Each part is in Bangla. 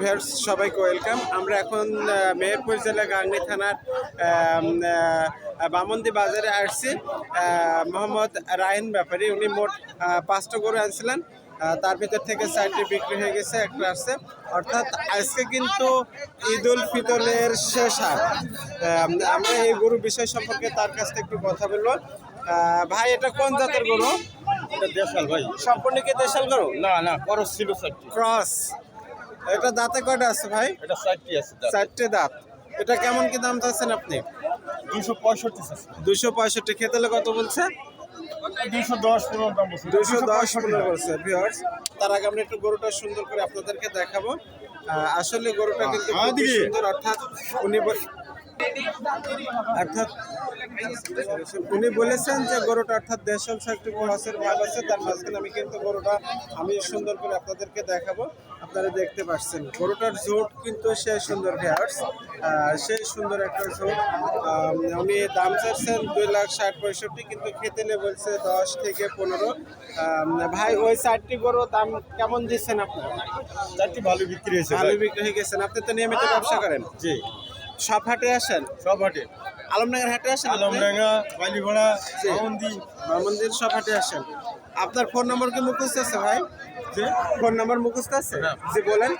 ভিউয়ার্স সবাইকে ওয়েলকাম। আমরা এখন মেহেরপুর জেলা গাংনী থানার বামন্দি বাজারে আসছি। মোহাম্মদ রায়ন ব্যাপারী উনি মোট পাঁচটা গরু আনছিলেন। তার ভিতর থেকে চারটি বিক্রি হয়ে গেছে একটা আসছে। অর্থাৎ আজকে কিন্তু ঈদ উল ফিতরের শেষ হাট আম, আমরা এই গরু বিষয় সম্পর্কে তার কাছ থেকে একটু কথা বলব। ভাই এটা কোন জাতের গরু? দেশাল ভাই। সম্পূর্ণ কি দেশাল গরু? না না খরচ ছিল ক্রস। এটা দাঁতে কয়টা আছে ভাই? এটা চারটি আছে চারটে দাঁত। এটা কেমন কি দাম চাচ্ছেন আপনি? দুশো পঁয়ষট্টি দুশো পঁয়ষট্টি। খেতে হলে কত বলছে? দুশো দশ পনেরো দাম বলছে। দুশো দশ পনেরো বলছে ভিওর্স তার আগে আমরা একটু গরুটা সুন্দর করে আপনাদেরকে দেখাবো। আসলে গরুটা কিন্তু সুন্দর অর্থাৎ উনি অর্থাৎ উনি বলেছেন যে গরুটা অর্থাৎ দেশল একটু ক্রসের ভাব আছে তার মাঝখানে আমি কিন্তু গরুটা আমি সুন্দর করে আপনাদেরকে দেখাবো। আপনারা দেখতে পাচ্ছেন গরুটার ঝোট কিন্তু সে সুন্দর হেয়ার্স সেই সুন্দর একটা আম, উনি দাম চাচ্ছেন দুই লাখ ষাট পঁয়ষট্টি কিন্তু খেতে খেতেলে বলছে দশ থেকে পনেরো। ভাই ওই চারটি গরু দাম কেমন দিচ্ছেন আপনি? চারটি ভালো বিক্রি হয়েছে ভালো বিক্রি হয়ে গেছেন। আপনি তো নিয়মিত ব্যবসা করেন। জি। সব হাটে আসেন? সব হাটে। আলমডাঙ্গার হাটে আসেন আলমডাঙ্গা বালিভাড়া মন্দির সব হাটে আসেন। আপনার ফোন নম্বর কি মুখস্থ আছে ভাই? ফোন নম্বর মুখস্থ আছে? হ্যাঁ। জি বলেন।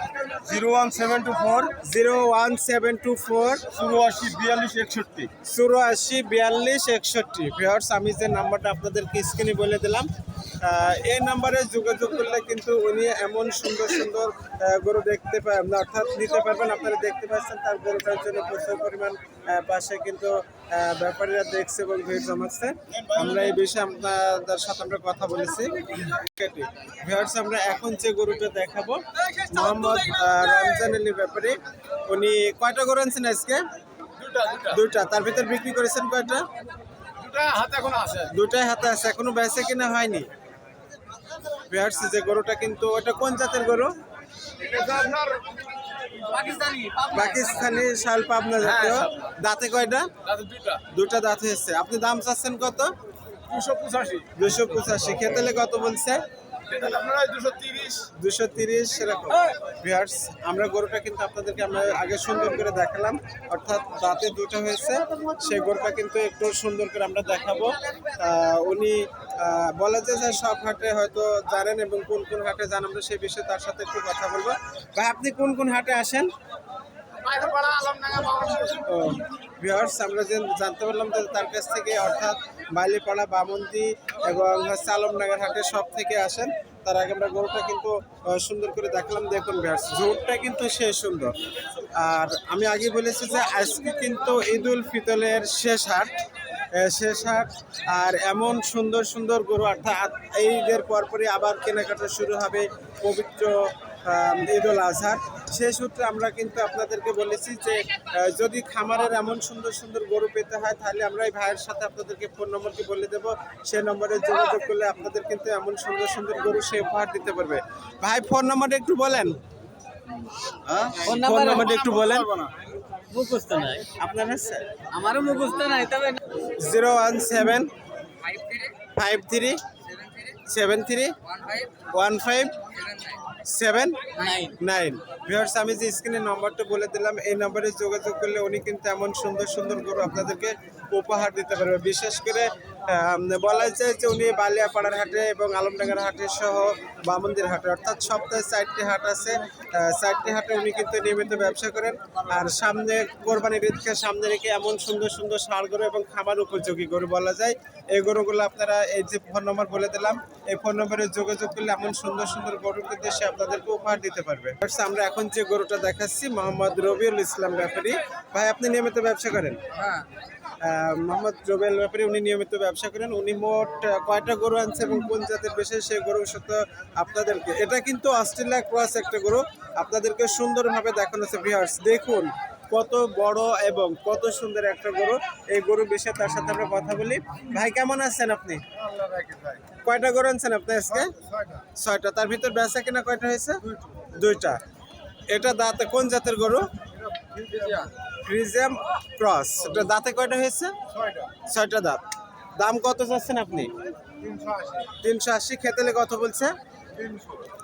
Zero one seven two four. Zero one seven two four. চুরাশি বিয়াল্লিশ একষট্টি। চুরাশি বিয়াল্লিশ একষট্টি। ভিওর্স আমি যে নাম্বারটা আপনাদেরকে স্ক্রিনে বলে দিলাম এই নাম্বারে যোগাযোগ করলে কিন্তু উনি এমন সুন্দর সুন্দর গরু দেখতে পাবেন অর্থাৎ নিতে পারবেন। আপনারা দেখতে পাচ্ছেন তার গরুটার জন্য প্রচুর পরিমাণ পাশে কিন্তু ব্যাপারীরা দেখছে এবং ভিড় জমাচ্ছে। আমরা এই বিষয়ে আপনাদের সাথে আমরা কথা বলেছি। ভিউয়ার্স আমরা এখন যে গরুটা দেখাবো মোহাম্মদ রমজান আলী ব্যাপারী। উনি কয়টা গরু আনছেন আজকে? দুটা দুইটা তার ভিতর বিক্রি করেছেন কয়টা? দুটাই হাতে আছে এখনও বেচে কিনা হয়নি। ভিউয়ার্স যে গরুটা কিন্তু ওটা কোন জাতের গরু? পাকিস্তানি শাল পাবনা জাতীয়। হ্যাঁ, দাঁতে কয়টা? দুটা দাঁতে হয়েছে। আপনি দাম চাচ্ছেন কত? দুশো পঁচাশি। দুশো পঁচাশি। খেতেলে কত বলছে? দুশো তিরিশ? সেরকম। ভিউয়ার্স, আমরা গরুটা কিন্তু আপনাদেরকে আমরা আগে সুন্দর করে দেখালাম। অর্থাৎ দাঁতে দুটো হয়েছে। সেই গরুটা কিন্তু একটু সুন্দর করে আমরা দেখাবো। উনি বলা যায় যে সব হাটে হয়তো জানেন এবং কোন কোন হাটে জান আমরা সেই বিষয়ে তার সাথে একটু কথা বলব। ভাই, আপনি কোন কোন হাটে আসেন? ভিউয়ার্স আমরা যে জানতে পারলাম যে তার কাছ থেকে অর্থাৎ বাইলিপাড়া বামন্দি এবং হচ্ছে আলমনগর হাটে সব থেকে আসেন। তার আগে আমরা গরুটা কিন্তু সুন্দর করে দেখলাম। দেখুন ভিউয়ার্স জোরটা কিন্তু সে সুন্দর। আর আমি আগে বলেছি যে আজকে কিন্তু ঈদ উল ফিতরের শেষ হাট। শেষ হাট, আর এমন সুন্দর সুন্দর গরু, অর্থাৎ এই ঈদের পরপরই আবার কেনাকাটা শুরু হবে পবিত্র ঈদ উল আজহার। সেই সূত্রে আমরা কিন্তু আপনাদেরকে বলেছি যে যদি খামারের এমন সুন্দর সুন্দর গরু পেতে হয় তাহলে আমরা এই ভাইয়ের সাথে আপনাদেরকে ফোন নম্বরটি বলে দেব। সেই নম্বরে যোগাযোগ করলে আপনাদের কিন্তু এমন সুন্দর সুন্দর গরু সে উপহার দিতে পারবে। ভাই ফোন নম্বরটা একটু বলেন। ফোন নম্বরটা একটু বলেন। মুখস্থ নাই। আপনার আমারও মুখস্থ নাই তবে zero one seven five three seven three one five. Seven? নাই নাইন। ভিউয়ার্স আমি যে স্ক্রিনে নম্বরটা বলে দিলাম এই নম্বরে যোগাযোগ করলে উনি কিন্তু এমন সুন্দর সুন্দর গরু আপনাদেরকে উপহার দিতে পারবে। বিশেষ করে বলা যায় যে উনি বালিয়াপাড়ার হাটে এবং আলমডাঙ্গার হাটে সহ বামন্দির হাটে অর্থাৎ সপ্তাহে চারটি হাট আছে। চারটি হাটে উনি কিন্তু নিয়মিত ব্যবসা করেন। আর সামনে কোরবানির ঈদকে সামনে রেখে এমন সুন্দর সুন্দর ষাঁড় গরু এবং খামার উপযোগী গরু বলা যায়। এই গরুগুলো আপনারা এই যে ফোন নম্বর বলে দিলাম এই ফোন নম্বরে যোগাযোগ করলে এমন সুন্দর সুন্দর গরু কিন্তু সে আপনাদেরকে উপহার দিতে পারবে। আমরা এখন যে গরুটা দেখাচ্ছি মোহাম্মদ রবিউল ইসলাম ব্যাপারী। ভাই আপনি নিয়মিত ব্যবসা করেন? হ্যাঁ। মোহাম্মদ রবিউল ব্যাপারী উনি নিয়মিত ব্যবসা করেন। উনি মোট কয়টা গরু আনছে এবং কোন জাতের বেশি সেই গরুর সাথে আপনাদেরকে এটা কিন্তু অস্ট্রেলিয়া ক্রস একটা গরু। আপনাদেরকে সুন্দরভাবে দেখানো হচ্ছে ভিউয়ার্স দেখুন কত বড় এবং কত সুন্দর একটা গরু এই গরু বিষয়ে তার সাথে আমরা কথা বলি। ভাই কেমন আছেন আপনি? কয়টা গরু আনছেন আপনি আজকে? ছয়টা তার ভিতর বেচা কিনা কয়টা হয়েছে? দুইটা। এটা দাঁতে কোন জাতের গরু? Friesian cross. এটা দাঁতে কয়টা হয়েছে? ছয়টা। দাঁত। দাম কত চাচ্ছেন আপনি? তিনশো আশি। খেতেলে কত বলছে?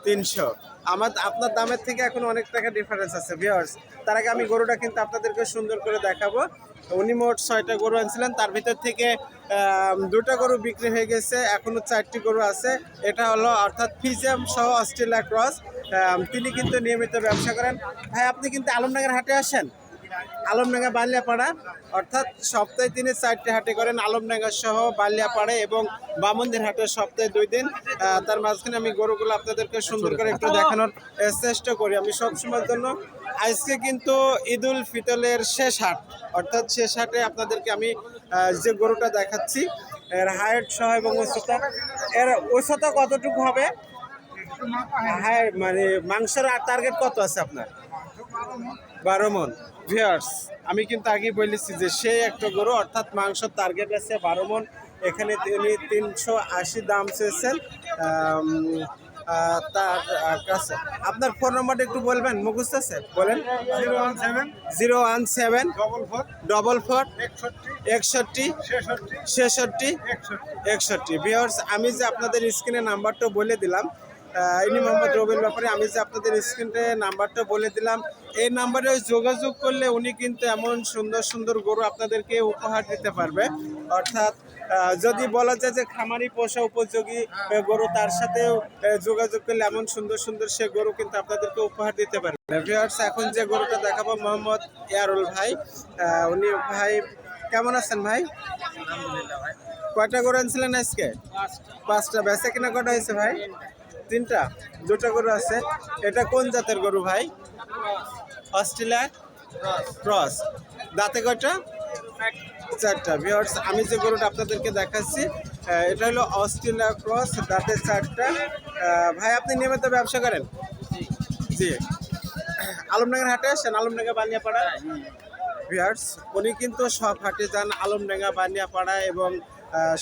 তিনশো। আমার আপনার দামের থেকে এখন অনেক টাকা ডিফারেন্স আছে ভিওর্স তার আগে আমি গরুটা কিন্তু আপনাদেরকে সুন্দর করে দেখাবো। উনি মোট ছয়টা গরু আনছিলেন, তার ভিতর থেকে দুটো গরু বিক্রি হয়ে গেছে এখনও চারটি গরু আছে। এটা হলো অর্থাৎ ফিজিয়াম সহ অস্ট্রেলিয়া ক্রস। তিনি কিন্তু নিয়মিত ব্যবসা করেন। ভাই, আপনি কিন্তু আলমনগর হাটে আসেন? আলমডাঙ্গা বালিয়াপাড়া, অর্থাৎ সপ্তাহে তিনি চারটে হাটে করেন আলমডাঙ্গা সহ বালিয়াপাড়া এবং বামন্দির হাটে সপ্তাহে দুই দিন। তার মাঝখানে আমি গরুগুলো আপনাদেরকে সুন্দর করে একটু দেখানোর চেষ্টা করি আমি সবসময়ের জন্য। আজকে কিন্তু ঈদুল ফিতলের শেষ হাট, অর্থাৎ শেষ হাটে আপনাদেরকে আমি যে গরুটা দেখাচ্ছি, এর হাইট সহ এবং উচ্চতা, এর উচ্চতা কতটুকু হবে? হ্যাঁ মানে মাংসের টার্গেট কত আছে আপনার? বারো মন। ভিয়ার্স আমি কিন্তু আগে বলেছি যে সেই একটা গরু অর্থাৎ মাংস টার্গেট আছে বারো মন। এখানে তিনি তিনশো আশি দাম চেয়েছেন তার কাছে। আপনার ফোন নাম্বারটা একটু বলবেন মুখস্থ আছে? বলেন। Zero one seven. Zero one seven. Double four. Double four. একষট্টি। ছেষট্টি। একষট্টি। ভিওর্স আমি যে আপনাদের স্ক্রিনে নাম্বারটা বলে দিলাম ইনি মোহাম্মদ রবির ব্যাপারে আমি যে আপনাদের স্ক্রিনে নাম্বারটা বলে দিলাম এই নাম্বারে যোগাযোগ করলে উনি কিন্তু এমন সুন্দর সুন্দর গরু আপনাদেরকে উপহার দিতে পারবে। অর্থাৎ যদি বলা যায় যে খামারি পোষা উপযোগী গরু তার সাথেও যোগাযোগ করলে এমন সুন্দর সুন্দর সে গরু কিন্তু আপনাদেরকে উপহার দিতে পারবে। এখন যে গরুটা দেখাবো মোহাম্মদ ইয়ারুল ভাই। উনি ভাই কেমন আছেন ভাই? কয়টা গরু আনছিলেন আজকে? পাঁচটা। বেচা কিনা কটা হয়েছে ভাই? তিনটা। দুটো গরু আছে। এটা কোন জাতের গরু ভাই? Australia cross. দাঁতে কয়টা? চারটা। ভিওর্স আমি যে গরুটা আপনাদেরকে দেখাচ্ছি এটা হলো অস্ট্রেলিয়া ক্রস দাঁতে চারটা। ভাই আপনি নিয়মিত ব্যবসা করেন? জি। আলমনগর হাটে আসেন আলমনগর বানিয়াপাড়া? ভিয়ার্স উনি কিন্তু সব হাটে যান আলমডাঙ্গা বানিয়াপাড়া এবং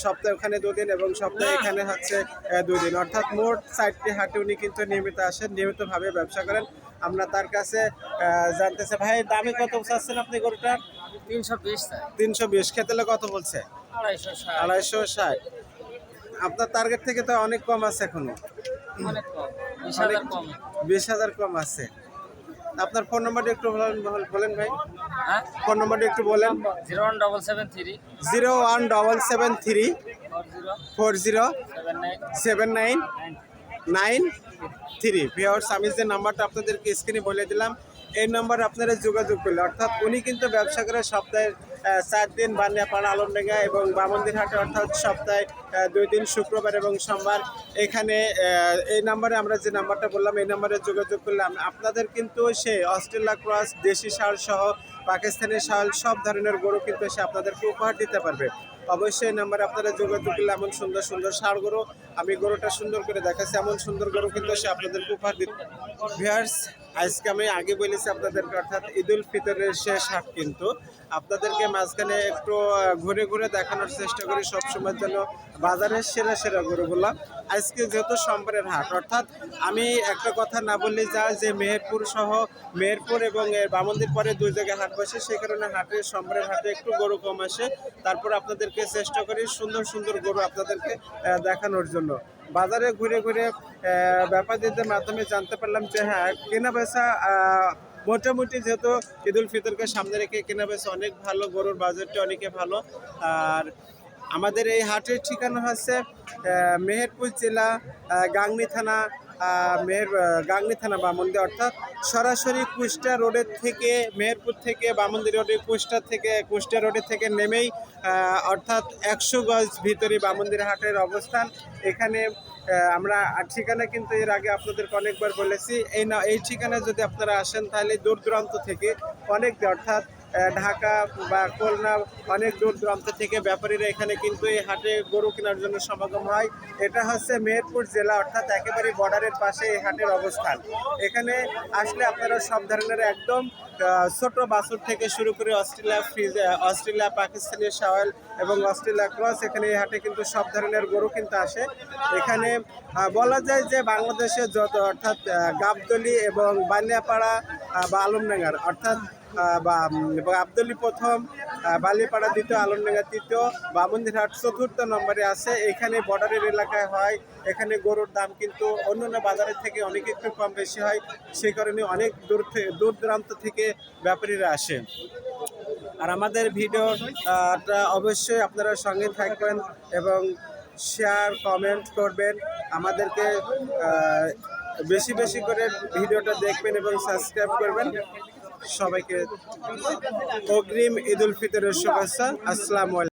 সপ্তাহে ওখানে দুদিন এবং সপ্তাহে এখানে হচ্ছে দুই দিন অর্থাৎ মোট চারটি হাটে উনি কিন্তু নিয়মিত আসেন নিয়মিতভাবে ব্যবসা করেন। আমরা তার কাছে জানতেছে ভাই দামে কত চাচ্ছেন আপনি গরুটার? তিনশো বিশ তিনশো বিশ। খেতেলে কত বলছে? আড়াইশো ষাট। আপনার টার্গেট থেকে তো অনেক কম আছে এখনও। বিশ হাজার কম আছে। আপনার ফোন নাম্বারটা একটু বলেন বলেন ভাই। হ্যাঁ? ফোন নাম্বারটা একটু বলেন। Zero one double seven three. Zero one double seven three. Four zero. Seven nine. Nine nine. Nine three. Viewers আমি যে নাম্বারটা আপনাদেরকে স্ক্রিনে বলে দিলাম এই নাম্বারে আপনারা যোগাযোগ করলে, অর্থাৎ উনি কিন্তু ব্যবসা করে সপ্তাহে চার দিন বানিয়াপাড়া আলমডাঙ্গা এবং বামন্দির হাটে অর্থাৎ সপ্তাহে দুই দিন শুক্রবার এবং সোমবার এখানে এই নাম্বারে আমরা যে নাম্বারটা বললাম, এই নাম্বারে যোগাযোগ করলাম আপনাদের কিন্তু সে অস্ট্রেলিয়া ক্রস, দেশি শাল সহ, পাকিস্তানি শাল, সব ধরনের গরু কিন্তু সে আপনাদেরকে উপহার দিতে পারবে। অবশ্যই নাম্বারে আপনারা যোগাযোগ করলে এমন সুন্দর সুন্দর সার গরু, আমি গরুটা সুন্দর করে দেখাচ্ছি, এমন সুন্দর গরু কিন্তু সে আপনাদেরকে উপহার দিতে ভিয়ার্স আজকে আমি আগে বলেছি আপনাদেরকে, অর্থাৎ ঈদুল ফিতরের শেষ হাট কিন্তু। আপনাদেরকে মাঝখানে একটু ঘুরে ঘুরে দেখানোর চেষ্টা করি, সবসময়ের জন্য বাজারের সেরা সেরা গরুগুলা। আজকে যেহেতু সোমবারের হাট, অর্থাৎ আমি একটা কথা না বললে যা যে মেহেরপুর সহ মেহেরপুর এবং এর বামন্দির পরে দুই জায়গায় হাট বসে, সেই কারণে হাটে, সোমবারের হাটে একটু গরু কম আসে। তারপর আপনাদেরকে চেষ্টা করি সুন্দর সুন্দর গরু আপনাদেরকে দেখানোর জন্য। বাজারে ঘুরে ঘুরে ব্যাপারীদের মাধ্যমে জানতে পারলাম যে হ্যাঁ কেনা বেচা মোটামুটি যেহেতু ঈদুল ফিতরকে সামনে রেখে কেনা বেচা অনেক ভালো, গরুর বাজারটা অনেকে ভালো। আর আমাদের এই হাটের ঠিকানা হচ্ছে মেহেরপুর জেলা গাংনি থানা মেহের আহ, থানা বামন্দি অর্থাৎ সরাসরি কুষ্টা রোডের থেকে মেহেরপুর থেকে বামন্দি রোডে কুষ্টা থেকে কুষ্টা রোডের থেকে নেমেই অর্থাৎ একশো গজ ভিতরে বামন্দির হাটের অবস্থান। এখানে আমরা ঠিকানা কিন্তু এর আগে আপনাদেরকে অনেকবার বলেছি। এই না এই ঠিকানায় যদি আপনারা আসেন তাহলে দূর দূরান্ত থেকে অনেক অর্থাৎ ঢাকা বা খুলনা অনেক দূর দূরান্ত থেকে ব্যাপারীরা এখানে কিন্তু এই হাটে গরু কেনার জন্য সমাগম হয়। এটা হচ্ছে মেহেরপুর জেলা, অর্থাৎ একেবারে বর্ডারের পাশে এই হাটের অবস্থান। এখানে আসলে আপনারা সব ধরনের একদম ছোট বাছুর থেকে শুরু করে Australia Friesian Australia, Pakistani Sahiwal এবং অস্ট্রেলিয়া ক্রস এখানে এই হাটে কিন্তু সব ধরনের গরু কিন্তু আসে। এখানে বলা যায় যে বাংলাদেশে যত, অর্থাৎ গাবদলি এবং বানিয়াপাড়া বা আলমডাঙ্গার, অর্থাৎ বা এবং আবদুল্লি প্রথম বালিপাড়া দ্বিতীয়, আলমডাঙ্গা তৃতীয়, বামন্দিরহাট চতুর্থ নম্বরে আছে। এখানে বর্ডারের এলাকায় হয়। এখানে গরুর দাম কিন্তু অন্যান্য বাজারের থেকে অনেক একটু কম বেশি হয়। সেই কারণে অনেক দূর থেকে দূর দূরান্ত থেকে ব্যাপারীরা আসে। আর আমাদের ভিডিওটা অবশ্যই আপনারা সঙ্গে থাকবেন এবং শেয়ার কমেন্ট করবেন। আমাদেরকে বেশি বেশি করে ভিডিওটা দেখবেন এবং সাবস্ক্রাইব করবেন। সবাইকে অগ্রিম ঈদ উল ফিতরের শুভেচ্ছা। আসসালামু আলাইকুম।